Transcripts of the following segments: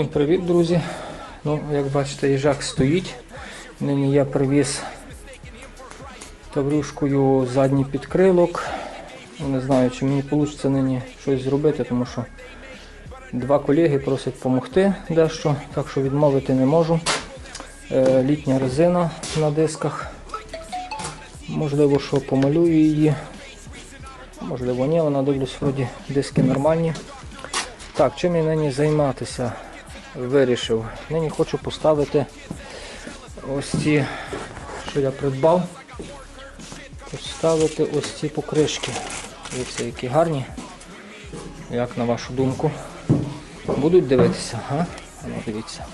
Всім привіт, друзі. Ну, як бачите, їжак стоїть. Нині я привіз таврюшкою задній підкрилок. Ну, Не знаю, чи мені вийде нині щось зробити, тому що два колеги просять допомогти дещо, так що відмовити не можу. Е, літня резина на дисках. Можливо, що помалюю її. Можливо, ні, вона дивлюсь, вроді диски нормальні. Так, чим я нині займатися вирішив? Нині хочу поставити ось ці, що я придбав. Поставити ось ці покришки. Дивіться, які гарні. Як на вашу думку? Будуть дивитися, а? Ну, дивіться.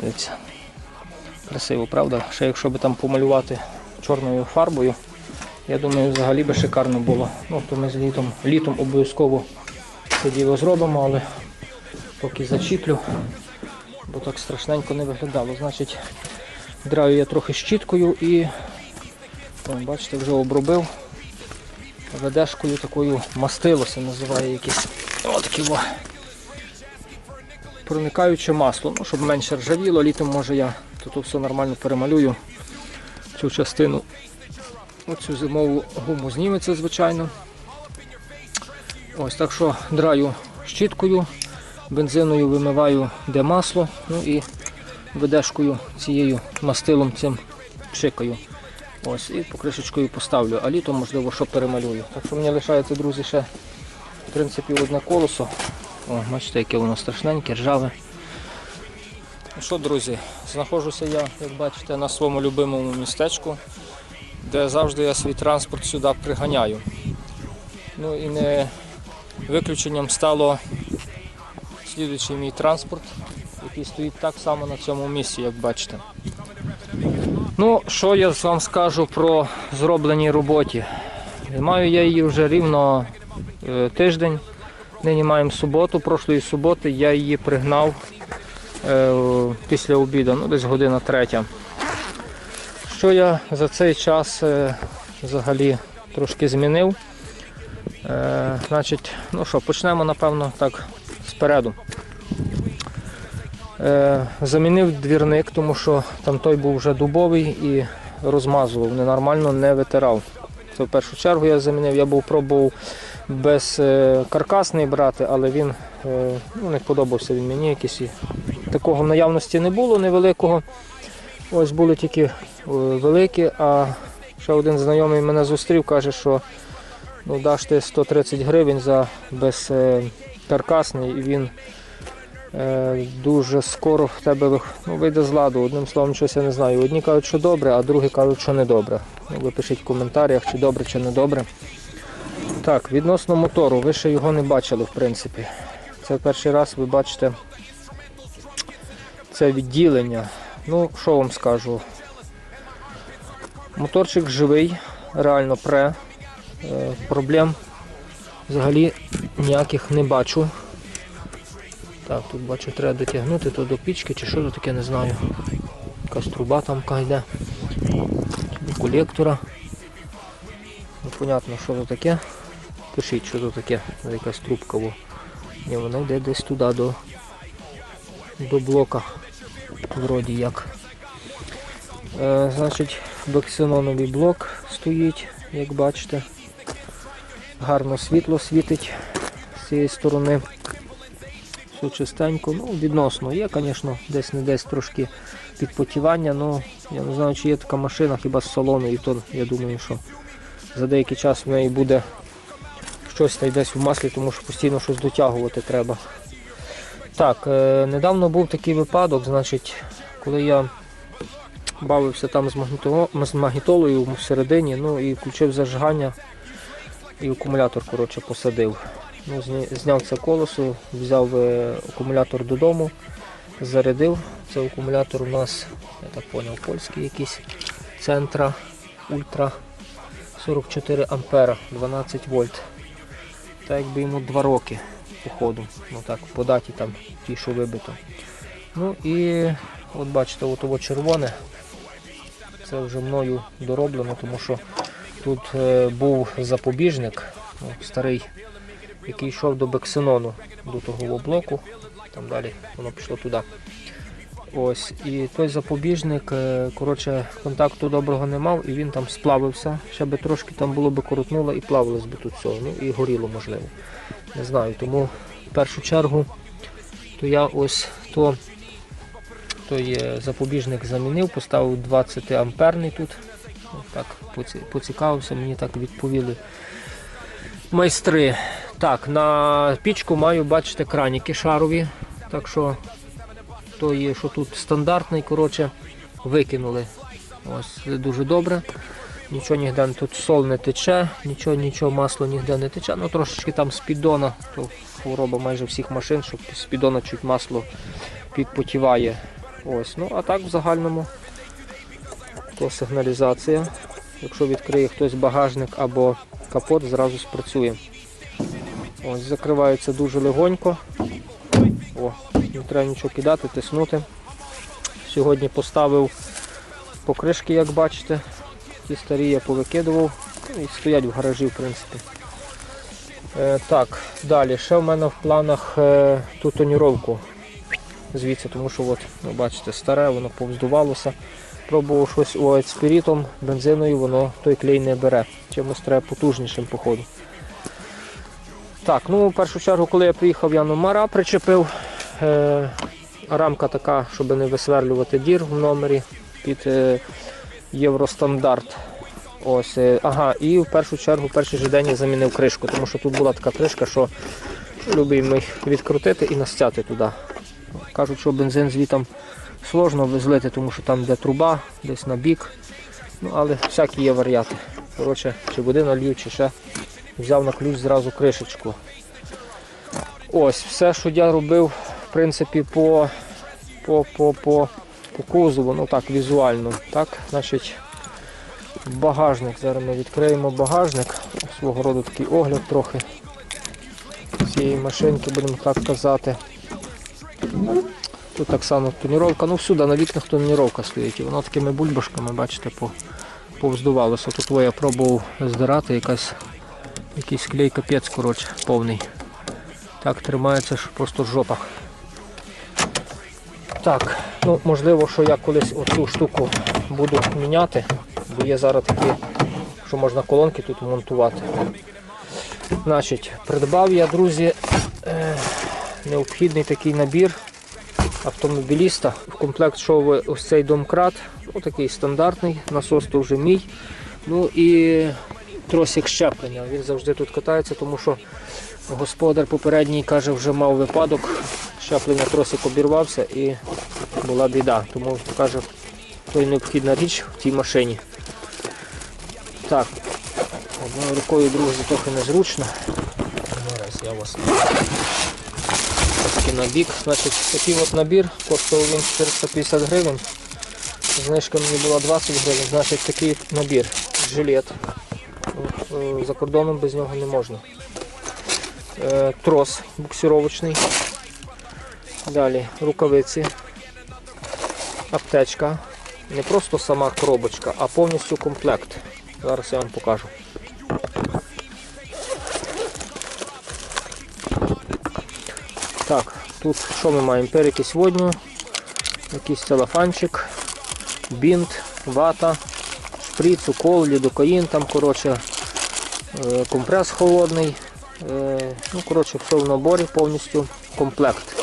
Дивіться. Красиво, правда? Ще якщо би там помалювати чорною фарбою, я думаю, взагалі би шикарно було. Ну, то ми з літом, літом обов'язково це діло зробимо, але поки зачіплю, бо так страшненько не виглядало. Значить, драю я трохи щіткою і, о, бачите, вже обробив ведешкою такою мастилося, називає якесь. Во. Проникаюче масло, ну, щоб менше ржавіло, літом може я тут все нормально перемалюю цю частину. Оцю зимову гуму зніметься, звичайно. Ось так що драю щіткою, бензиною вимиваю де масло, ну і ведешкою цією мастилом цим пшикаю. Ось, і покришечкою поставлю, а літом, можливо, що перемалюю. Так що мені лишається, друзі, ще в принципі одне колесо. О, бачите, яке воно страшненьке, ржаве. Ну що, друзі, знаходжуся я, як бачите, на своєму любимому містечку, де завжди я свій транспорт сюди приганяю. Ну і не виключенням стало слідуючий мій транспорт, який стоїть так само на цьому місці, як бачите. Ну, що я вам скажу про зробленій роботі? Маю я її вже рівно е, тиждень. Нині маємо суботу. Прошлої суботи я її пригнав е, після обіду, ну десь година третя. Що я за цей час е, взагалі трошки змінив? Е, значить, ну що, почнемо, напевно, так спереду. Е, замінив двірник, тому що там той був вже дубовий і розмазував, ненормально не витирав. Це в першу чергу я замінив. Я був пробував без е, каркасний брати, але він е, ну, не подобався він мені. Якийсь. Такого в наявності не було невеликого. Ось були тільки е, великі, а ще один знайомий мене зустрів, каже, що ну, даш ти 130 гривень за безкаркасний і він е, дуже скоро в тебе ну, вийде з ладу. Одним словом, щось я не знаю. Одні кажуть, що добре, а другі кажуть, що не добре. Ну, ви пишіть в коментарях, чи добре, чи не добре. Так, відносно мотору, ви ще його не бачили, в принципі. Це перший раз ви бачите це відділення. Ну, що вам скажу? Моторчик живий, реально пре. Е, Проблем взагалі ніяких не бачу. Так, тут бачу, треба дотягнути то до пічки чи що то таке, не знаю. Якась труба там йде. До колектора. Непонятно, що то таке. Пишіть, що то таке. Якась трубка. Во. Ні, вона йде десь туди до, до блока. Вроді як. Е, значить, боксиноновий блок стоїть, як бачите. Гарно світло світить з цієї сторони. Все чистенько, ну відносно. Є, звісно, десь не десь трошки підпотівання, але я не знаю, чи є така машина хіба з салону, і то я думаю, що за деякий час в неї буде щось та десь в маслі, тому що постійно щось дотягувати треба. Так, е, недавно був такий випадок, значить, коли я бавився там з, магнітоло- з магнітолою всередині, ну і включив зажигання і акумулятор коротше, посадив. Ну, зняв це колесо, взяв е, акумулятор додому, зарядив. Це акумулятор у нас, я так зрозумів, польський якийсь центра ультра 44 ампера, 12 вольт. Так якби йому 2 роки походу. Ну так, по даті там ті, що вибито. Ну і от бачите, от ово червоне. Це вже мною дороблено, тому що тут е, був запобіжник, ну, старий який йшов до Бексенону, до того блоку. Там далі воно пішло туди. Ось, і той запобіжник, е, коротше, контакту доброго не мав, і він там сплавився. Ще би трошки там було би коротнуло і плавилось би тут все. Ну і горіло, можливо. Не знаю. Тому в першу чергу то я ось то, той запобіжник замінив, поставив 20 амперний тут. Так, поцікавився, мені так відповіли майстри. Так, на пічку маю, бачите, краніки шарові. Так що то є, що тут стандартний, коротше, викинули. Ось дуже добре. Нічого ніде тут сол не тече, нічого, нічого, масло ніде не тече. Ну трошечки там з піддона, то хвороба майже всіх машин, що з піддона чуть масло підпотіває. Ось. Ну а так в загальному то сигналізація. Якщо відкриє хтось багажник або капот, зразу спрацює. Ось, закривається дуже легонько. О, не треба нічого кидати, тиснути. Сьогодні поставив покришки, як бачите. Ті старі я повикидував. І стоять в гаражі, в принципі. Е, так, далі. Ще в мене в планах е, ту тоніровку. Звідси, тому що от, ну, бачите, старе, воно повздувалося. Пробував щось о, спірітом, бензиною, воно той клей не бере. Чимось треба потужнішим походу. Так, ну в першу чергу, коли я приїхав, я номера причепив. Е, рамка така, щоб не висверлювати дір в номері під е, євростандарт. Ось, е, ага, і в першу чергу, перший же день я замінив кришку, тому що тут була така кришка, що любимо їх відкрутити і настяти туди. Кажуть, що бензин звітом сложно визлити, тому що там де труба, десь на бік. Ну, але всякі є варіанти. Коротше, чи води налью, чи ще взяв на ключ зразу кришечку. Ось, все, що я робив, в принципі, по, по, по, по, по кузову, ну так, візуально. Так, значить, багажник. Зараз ми відкриємо багажник. Свого роду такий огляд трохи цієї машинки, будемо так казати. Тут так само тоніровка, ну всюди на вікнах тоніровка стоїть. І воно такими бульбашками, бачите, повздувалося. Тут я пробував здирати якась, якийсь клей капець, коротше, повний. Так тримається, що просто жопа. Так, ну можливо, що я колись оцю штуку буду міняти, бо є зараз такі, що можна колонки тут монтувати. Значить, придбав я, друзі, е, необхідний такий набір автомобіліста. В комплект йшов ось цей домкрат, ну, такий стандартний, насос то вже мій. Ну і тросик щеплення. Він завжди тут катається, тому що господар попередній каже, вже мав випадок, щеплення тросик обірвався і була біда. Тому каже, то необхідна річ в тій машині. Так, одною рукою, друзі, трохи незручно. Зараз я вас на бік. Значить, такий от набір коштував він 450 гривень. Знижка мені була 20 гривень, значить такий набір. Жилет. Е, За кордоном без нього не можна. Е, Трос буксировочний. Далі рукавиці, аптечка. Не просто сама коробочка, а повністю комплект. Зараз я вам покажу. Так, тут що ми маємо? Перекись водню, якийсь целофанчик, бінт, вата, шприц, укол, лідокаїн, там, коротше, компрес холодний. Е, Ну, коротше, все в наборі повністю комплект.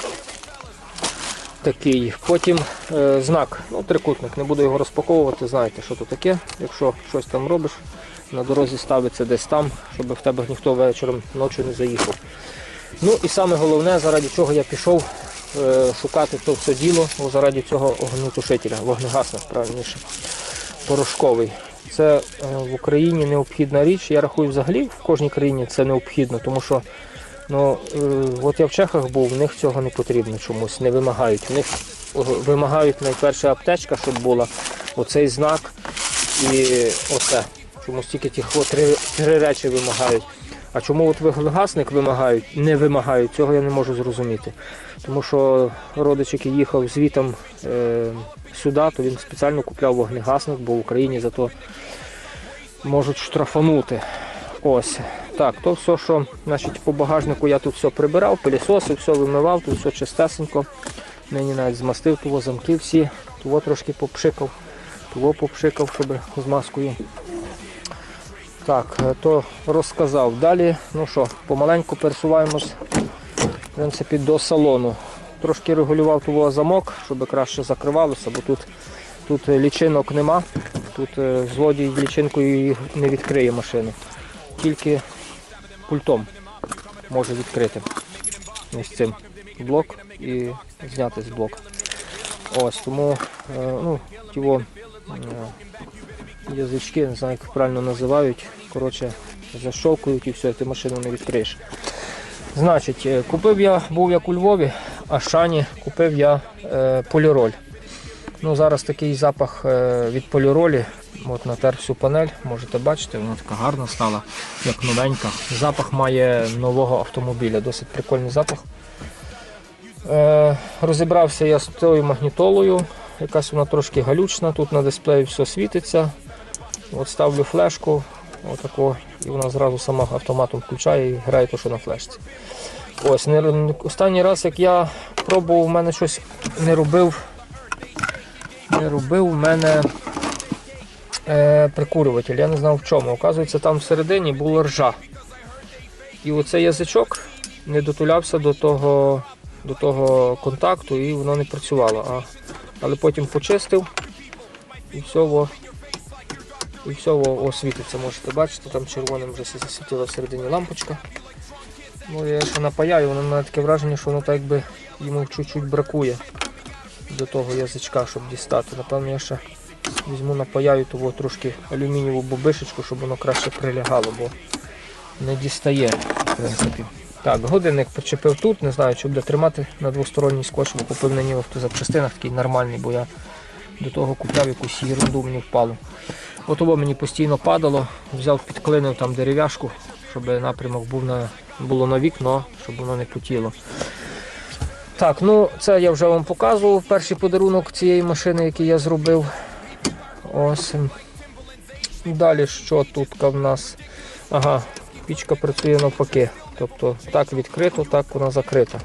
Такий. Потім е, знак, ну, трикутник, не буду його розпаковувати, знаєте, що то таке. Якщо щось там робиш, на дорозі ставиться десь там, щоб в тебе ніхто вечором ночі не заїхав. Ну і саме головне, заради чого я пішов е, шукати то все діло, заради цього огнетушителя, вогнегасник, правильніше, порошковий. Це е, в Україні необхідна річ. Я рахую, взагалі в кожній країні це необхідно, тому що ну, е, от я в Чехах був, в них цього не потрібно чомусь, не вимагають. В них вимагають найперше аптечка, щоб була, оцей знак і оце. Чомусь тільки ті три, три речі вимагають. А чому от вуглекасник вимагають, не вимагають, цього я не можу зрозуміти. Тому що родич, який їхав звітом е, сюди, то він спеціально купляв вогнегасник, бо в Україні зато можуть штрафанути. Ось. Так, то все, що значить, по багажнику я тут все прибирав, пилісосив, все вимивав, тут все чистесенько. Нині навіть змастив того замки всі, того трошки попшикав, того попшикав, щоб з маскою. Так, е, то розказав. Далі, ну що, помаленьку пересуваємось в принципі, до салону. Трошки регулював того замок, щоб краще закривалося, бо тут, тут е, лічинок нема. Тут е, злодій лічинкою не відкриє машину. Тільки пультом може відкрити ось цим блок і зняти з блока. Ось тому ну, його язички, не знаю, як правильно називають. Коротше, защолкують і все, ти машину не відкриєш. Значить, е, купив я, був як у Львові, а Шані купив я е, поліроль. Ну, зараз такий запах е, від поліролі. От натер всю панель, можете бачити, вона така гарна стала, як новенька. Запах має нового автомобіля, досить прикольний запах. Е, розібрався я з цією магнітолою, якась вона трошки галючна, тут на дисплеї все світиться. От ставлю флешку, отако, і вона зразу сама автоматом включає і грає то, що на флешці. Ось, не, останній раз, як я пробував, в мене щось не робив. Не робив в мене е, прикурюватель. Я не знав в чому. Оказується, там всередині була ржа. І оцей язичок не дотулявся до того, до того контакту і воно не працювало. А, але потім почистив і все во, і все во, о. Можете бачити, там червоним вже засвітила всередині лампочка. Ну, я ще напаяю, воно має таке враження, що воно так якби йому чуть-чуть бракує до того язичка, щоб дістати. Напевно, я ще візьму напаяю того трошки алюмінієву бобишечку, щоб воно краще прилягало, бо не дістає, в принципі. Так, годинник почепив тут, не знаю, чи буде тримати на двосторонній скотч, бо купив на нього в запчастинах такий нормальний, бо я до того купляв якусь ерунду, мені впало. От того мені постійно падало, взяв, підклинив там дерев'яшку, щоб напрямок був на, було на вікно, щоб воно не потіло. Так, ну це я вже вам показував. Перший подарунок цієї машини, який я зробив. Ось. Далі що тут в нас? Ага, пічка працює навпаки. Тобто так відкрито, так вона закрита.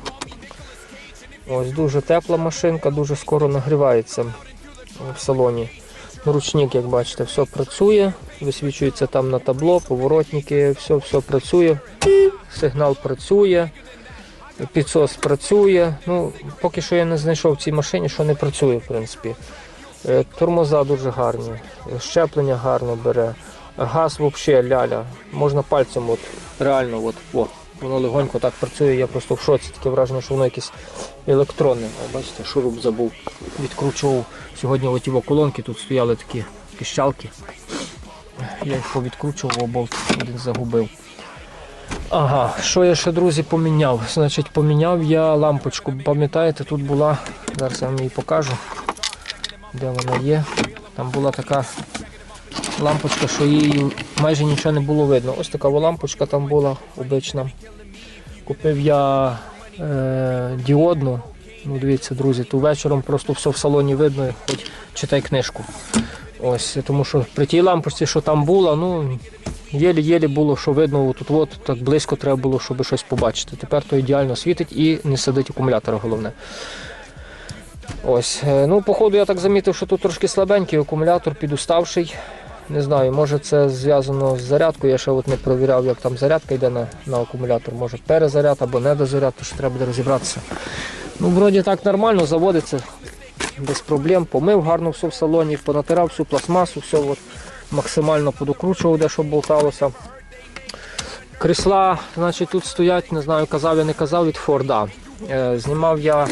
Ось дуже тепла машинка, дуже скоро нагрівається в салоні. Ручник, як бачите, все працює, висвічується там на табло, поворотники, все, все працює. Сигнал працює, підсос працює. Ну, поки що я не знайшов в цій машині, що не працює, в принципі. Е, Тормоза дуже гарні, щеплення гарно бере. Газ взагалі ляля. Можна пальцем, от, реально, от, о, воно легонько так працює, я просто в шоці. Таке враження, що воно якесь електронне. О, бачите, шуруп забув. Відкручував. Сьогодні його колонки тут стояли такі піщалки. Я їх повідкручував, болт один загубив. Ага, що я ще, друзі, поміняв? Значить, поміняв я лампочку. Пам'ятаєте, тут була, зараз я вам її покажу, де вона є. Там була така лампочка, що її майже нічого не було видно. Ось така лампочка там була обична. Купив я е, діодну. Ну, дивіться, друзі, то вечором просто все в салоні видно, хоч читай книжку. Ось, тому що при тій лампочці, що там була, ну єлі-єлі було, що видно, тут от так близько треба було, щоб щось побачити. Тепер то ідеально світить і не сидить акумулятор, головне. Ось, е, ну, походу, я так замітив, що тут трошки слабенький акумулятор, підуставший. Не знаю, може це зв'язано з зарядкою. Я ще от не провіряв, як там зарядка йде на, на акумулятор. Може перезаряд або недозаряд, то ще треба буде розібратися. Ну, вроді так нормально, заводиться без проблем. Помив гарно все в салоні, понатирав всю пластмасу, все от, максимально подокручував, де що болталося. Крісла, значить, тут стоять, не знаю, казав я не казав від Форда. Е, знімав я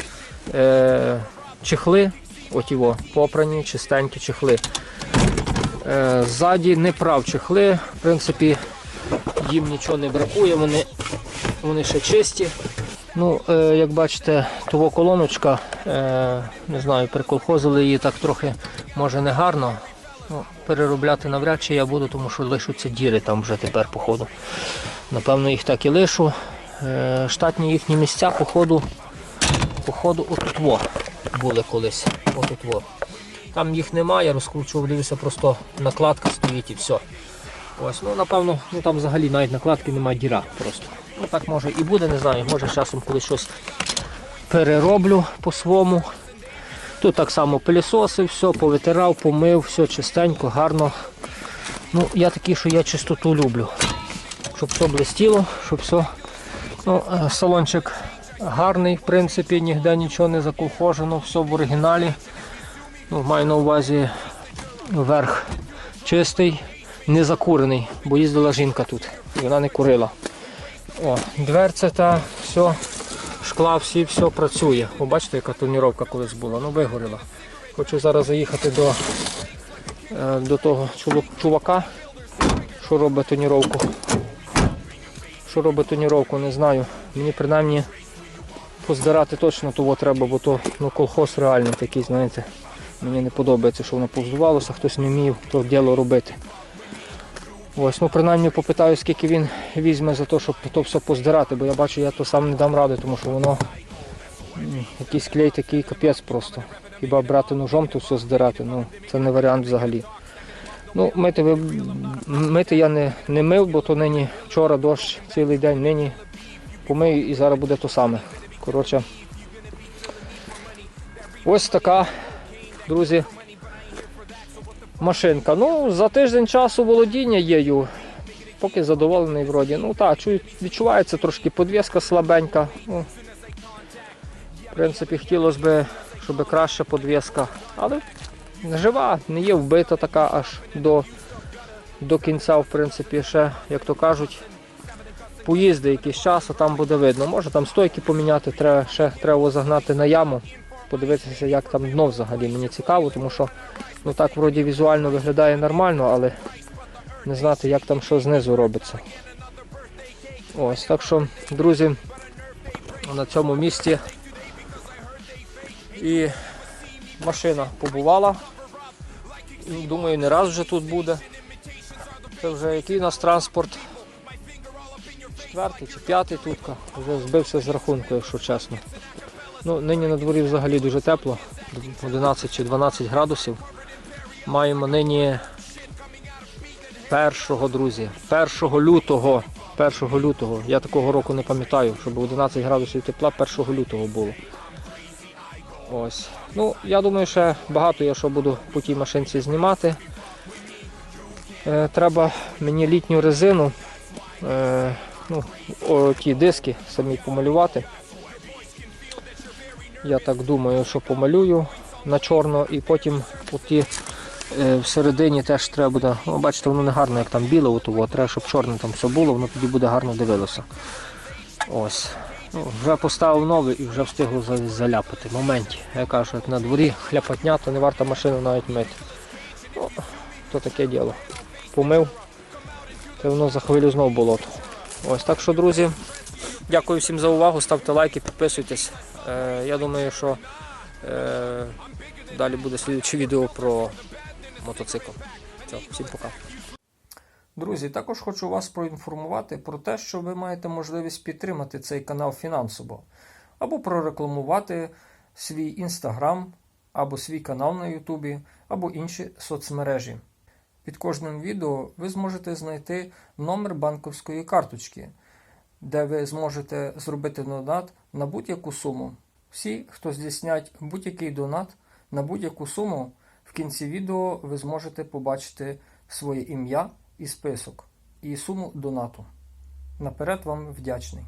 е, чехли, от його, попрані, чистенькі чехли. Е, ззаді не прав чехли, в принципі, їм нічого не бракує, вони, вони ще чисті. Ну, е, як бачите, того колоночка, е, не знаю, приколхозили її так трохи, може не гарно. Ну, переробляти навряд чи я буду, тому що лишуться діри там вже тепер, походу. Напевно, їх так і лишу. Штатні їхні місця, походу, походу отут були колись. Отут. Там їх немає, я просто накладка стоїть і все. Ось, ну напевно, ну там взагалі навіть накладки немає діра просто. Ну так може і буде, не знаю, може часом коли щось перероблю по-своєму. Тут так само пилісосив, все, повитирав, помив, все чистенько, гарно. Ну, я такий, що я чистоту люблю. Щоб все блистіло, щоб все. Ну, е, салончик гарний, в принципі, ніде нічого не заколхожено, все в оригіналі. Ну, маю на увазі верх чистий, не закурений, бо їздила жінка тут. І вона не курила. О, дверця та все, шкла всі, все працює. Ви бачите, яка тоніровка колись була, ну вигоріла. Хочу зараз заїхати до, е, до того чувака, що робить тоніровку. Що робить тоніровку, не знаю. Мені принаймні поздирати точно того треба, бо то ну, колхоз реальний такий, знаєте. Мені не подобається, що воно повздувалося, хтось не вмів то діло робити. Ось, ну принаймні попитаю, скільки він візьме за те, щоб то все поздирати, бо я бачу, я то сам не дам ради, тому що воно якийсь клей такий капець просто. Хіба брати ножом то все здирати, ну це не варіант взагалі. Ну, мити, ви, мити я не, не мив, бо то нині вчора дощ цілий день, нині помию і зараз буде то саме. Коротше, ось така, друзі, машинка. Ну, за тиждень часу володіння єю. Поки задоволений вроді. Ну так, відчувається трошки подвіска слабенька. Ну, в принципі, хотілося б, щоб краща подвіска. Але жива, не є вбита така аж до, до кінця, в принципі, ще, як то кажуть, поїзди якийсь час, а там буде видно. Може там стойки поміняти, треба, ще треба загнати на яму, подивитися, як там дно взагалі. Мені цікаво, тому що ну так вроді візуально виглядає нормально, але не знати, як там що знизу робиться. Ось, так що, друзі, на цьому місці і машина побувала. Думаю, не раз вже тут буде. Це вже який у нас транспорт? Четвертий чи п'ятий тутка. Вже збився з рахунку, якщо чесно. Ну, нині на дворі взагалі дуже тепло, 11 чи 12 градусів. Маємо нині 1 друзі, 1 лютого. 1 лютого. Я такого року не пам'ятаю, щоб 11 градусів тепла 1 лютого було. Ось. Ну, я думаю, ще багато я що буду по тій машинці знімати. Е, треба мені літню резину, е, ну, ті диски самі помалювати. Я так думаю, що помалюю на чорно і потім ті е, всередині теж треба буде. Ну, бачите, воно не гарно, як там біле, от, от, треба, щоб чорне там все було, воно тоді буде гарно дивилося. Ось. Ну, вже поставив новий і вже встигло заляпати. В моменті. Я кажу, як на дворі хляпотня, то не варто машину навіть мити. Ну, то таке діло. Помив, то воно за хвилю знову болото. Ось так що, друзі, дякую всім за увагу, ставте лайки, підписуйтесь. Е, я думаю, що е, далі буде слідче відео про мотоцикл. Все, всім пока. Друзі, також хочу вас проінформувати про те, що ви маєте можливість підтримати цей канал фінансово, або прорекламувати свій інстаграм, або свій канал на Ютубі, або інші соцмережі. Під кожним відео ви зможете знайти номер банківської карточки, де ви зможете зробити донат на будь-яку суму. Всі, хто здійснять будь-який донат на будь-яку суму, в кінці відео ви зможете побачити своє ім'я і список, і суму донату. Наперед вам вдячний.